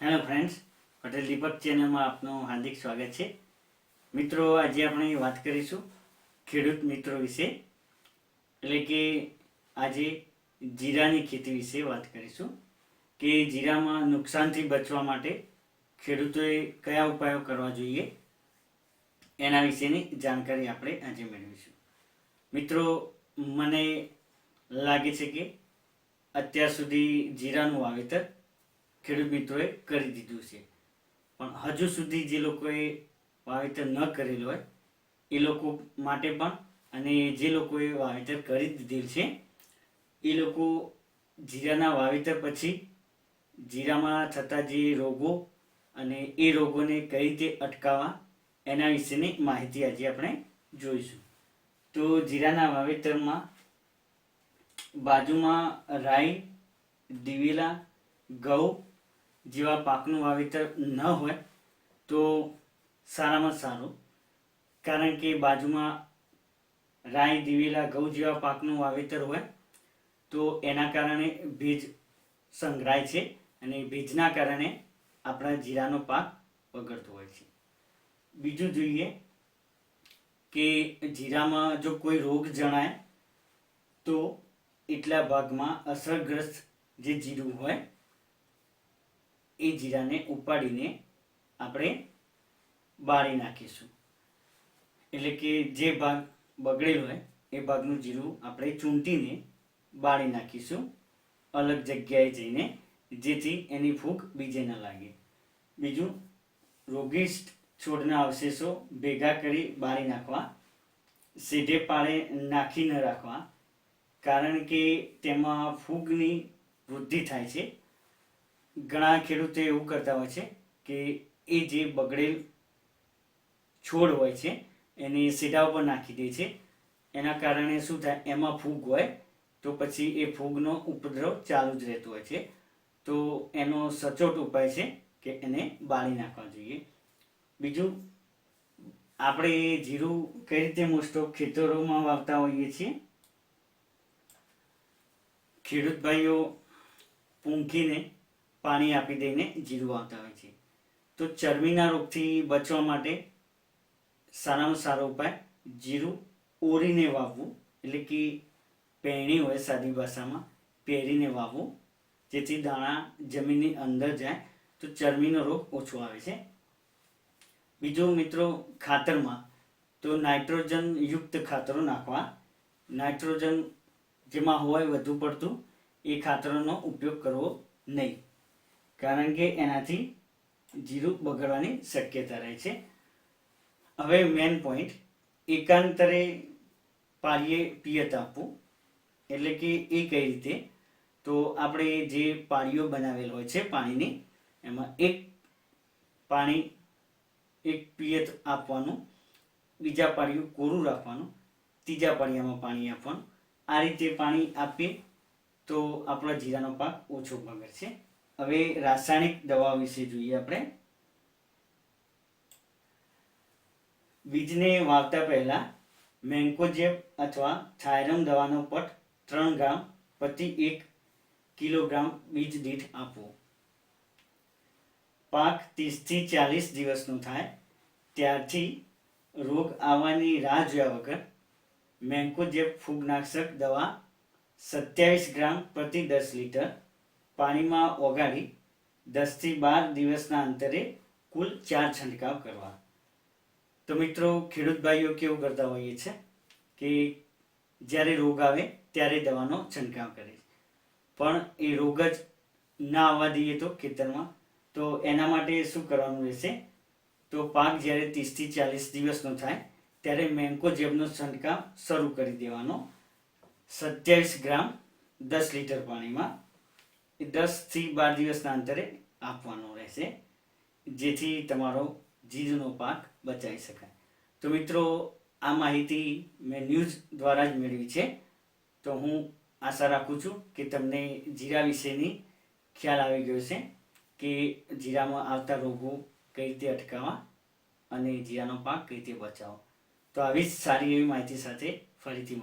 Hello friends Patel દીપક ચેનલમાં આપનું હાર્દિક સ્વાગત છે. મિત્રો, આજે આપણે વાત કરીશું ખેડૂત મિત્રો વિશે, એટલે કે આજે જીરાની ખેતી વિશે વાત કરીશું. કે જીરામાં નુકસાનથી બચવા માટે ખેડૂતોએ કયા ઉપાયો કરવા જોઈએ, એના વિશેની જાણકારી આપણે આજે મેળવીશું. મિત્રો, મને લાગે છે કે અત્યાર સુધી જીરાનું વાવેતર ખેડૂત મિત્રોએ કરી દીધું છે. પણ હજુ સુધી જે લોકોએ વાવેતર ન કરેલું હોય, એ લોકો માટે પણ અને જે લોકોએ વાવેતર કરી દીધેલ છે, એ લોકો જીરાના વાવેતર પછી જીરામાં થતા જે રોગો અને એ રોગોને કઈ રીતે અટકાવવા, એના વિશેની માહિતી આજે આપણે જોઈશું. તો જીરાના વાવેતરમાં બાજુમાં રાઈ, દિવેલા, ઘઉં જેવા પાકનું વાવેતર ન હોય તો સારામાં સારું. કારણ કે બાજુમાં રાઈ દિવેલા, ઘઉં જેવા પાકનું વાવેતર હોય તો એના કારણે ભેજ સંગ્રહાય છે અને ભેજના કારણે આપણા જીરાનો પાક બગડતો હોય છે. બીજું જોઈએ કે જીરામાં જો કોઈ રોગ જણાય તો એટલા ભાગમાં અસરગ્રસ્ત જે જીરું હોય એ જીરાને ઉપાડીને આપણે બાળી નાખીશું. એટલે કે જે ભાગ બગડેલો હોય, એ ભાગનું જીરું આપણે ચૂંટીને બાળી નાખીશું. અલગ જગ્યાએ જઈને, જેથી એની ફૂગ બીજે ન લાગે. બીજું, રોગિષ્ટ છોડના અવશેષો ભેગા કરી બાળી નાખવા, સીધે પાળે નાખી ન રાખવા, કારણ કે તેમાં ફૂગની વૃદ્ધિ થાય છે. ઘણા ખેડૂતો એવું કરતા હોય છે કે એ જે બગડેલ છોડ હોય છે, એને સીધા ઉપર નાખી દે છે. એના કારણે શું થાય, એમાં ફૂગ હોય, તો પછી એ ફૂગનો ઉપદ્રવ ચાલુ જ રહેતો હોય છે. તો એનો સચોટ ઉપાય છે કે એને બાળી નાખવા જોઈએ. બીજું, આપણે જીરું કઈ રીતે મોસ્ટ ઓફ ખેતરોમાં વાવતા હોઈએ છીએ? ખેડૂત ભાઈઓ, પૂંખીને પાણી આપી દઈને જીરું આવતા હોય છે. તો ચરબીના રોગથી બચવા માટે સારામાં સારો ઉપાય જીરું ઓરીને વાવવું, એટલે કે પહેણી હોય સાદી ભાષામાં પહેરીને વાવવું, જેથી દાણા જમીનની અંદર જાય તો ચરબીનો રોગ ઓછો આવે છે. બીજું મિત્રો ખાતરમાં તો નાઇટ્રોજન યુક્ત ખાતરો નાખવા. નાઇટ્રોજન જેમાં હોય વધુ પડતું એ ખાતરોનો ઉપયોગ કરવો નહીં. કારણ કે એનાથી જીરું બગડવાની શક્યતા રહે છે. હવે મેન પોઈન્ટ એકાંતરે પાળીએ પિયત આપવું. એટલે કે એ કઈ રીતે? તો આપણે જે પાળીઓ બનાવેલ હોય છે પાણીની, એમાં એક પાણી, એક પિયત આપવાનું, બીજા પાળીઓ કોરું રાખવાનું, ત્રીજા પાળિયામાં પાણી આપવાનું. આ રીતે પાણી આપીએ તો આપણા જીરાનો પાક ઓછો બગડશે. હવે રાસાયણિક દવા વિશે જોઈએ આપણે. બીજને વાવતા પહેલા મેન્કોજેબ અથવા થાયરમ દવાનો પટ ત્રણ ગ્રામ પ્રતિ એક કિલોગ્રામ બીજ દીઠ આપવો. પાક ત્રીસથી ચાલીસ દિવસનો થાય. ત્યારથી રોગ આવવાની રાહ જોયા વગર મેન્કોજેબ ફૂગનાશક દવા સત્યાવીસ ગ્રામ પ્રતિ દસ લીટર પાણીમાં ઓગાળી દસથી બાર દિવસના અંતરે કુલ ચાર છંટકાવ કરવા. તો મિત્રો, ખેડૂત ભાઈઓ, કેવું કરતા હોઈએ છે કે જ્યારે રોગ આવે ત્યારે દવાનો છંટકાવ કરે પણ એ રોગ જ ના આવવા દઈએ તો ખેતરમાં, તો એના માટે શું કરવાનું રહેશે? તો પાક જ્યારે ત્રીસથી ચાલીસ દિવસનો થાય ત્યારે મેન્કો જેબનો છંટકાવ શરૂ કરી દેવાનો, સત્યાવીસ ગ્રામ દસ લીટર પાણીમાં એ દસથી બાર દિવસના અંતરે આપવાનો રહેશે, જેથી તમારો જીજનો પાક બચાવી શકાય. તો મિત્રો, આ માહિતી મેં ન્યૂઝ દ્વારા જ મેળવી છે. તો હું આશા રાખું છું કે તમને જીરા વિશેની ખ્યાલ આવી ગયો છે કે જીરામાં આવતા રોગો કઈ રીતે અટકાવવા અને જીરાનો પાક કઈ રીતે બચાવો તો આવી જ સારી એવી માહિતી સાથે ફરીથી